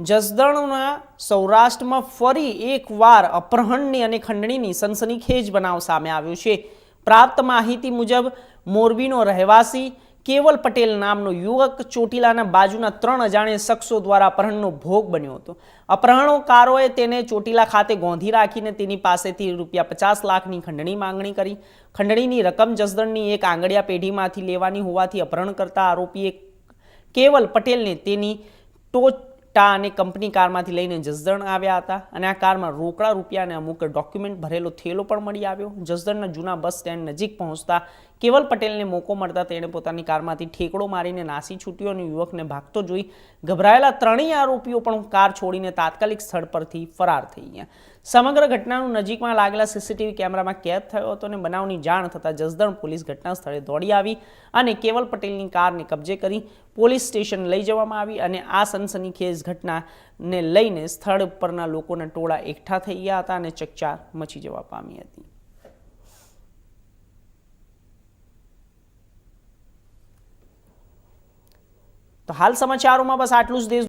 જસદણના સૌરાષ્ટ્રમાં ફરી એકવાર અપહરણની અને ખંડણીની સનસનીખેજ બનાવ સામે આવ્યો છે. પ્રાપ્ત માહિતી મુજબ, મોરબીનો રહેવાસી કેવલ પટેલ નામનો યુવક ચોટીલાના બાજુના ત્રણ અજાણ્યા શખ્સો દ્વારા અપહરણનો ભોગ બન્યો હતો. અપહરણોકારોએ તેને ચોટીલા ખાતે ગોંધી રાખીને તેની પાસેથી રૂપિયા પચાસ લાખની ખંડણી માંગણી કરી. ખંડણીની રકમ જસદણની એક આંગળિયા પેઢીમાંથી લેવાની હોવાથી અપહરણ કરતા આરોપીએ કેવલ પટેલને તેની ટોટા અને કંપની કારમાંથી લઈને જસદણ આવ્યા હતા અને આ કારમાં રોકડા રૂપિયા અને અમુક ડોક્યુમેન્ટ ભરેલો થેલો પણ મળી આવ્યો. જસદણના જૂના બસ સ્ટેન્ડ નજીક પહોંચતા કેવલ પટેલને મોકો મળતા તેણે પોતાની કારમાંથી ઠેકડો મારીને નાસી છૂટ્યો અને યુવકને ભાગતો જોઈ ગભરાયેલા ત્રણેય આરોપીઓ પણ કાર છોડીને તાત્કાલિક સ્થળ પરથી ફરાર થઈ ગયા. સમગ્ર ઘટનાનું નજીકમાં લાગેલા સીસીટીવી કેમેરામાં કેદ થયો હતો અને બનાવની જાણ થતાં જસદણ પોલીસ ઘટના સ્થળે દોડી આવી અને કેવલ પટેલની કારને કબજે કરી પોલીસ સ્ટેશન લઈ જવામાં આવી અને આ સનસનીખેજ ઘટનાને લઈને સ્થળ પરના લોકોના ટોળા એકઠા થઈ ગયા હતા અને ચકચાર મચી જવા પામી હતી. તો હાલ સમાચારોમાં બસ આટલું જ. દેશ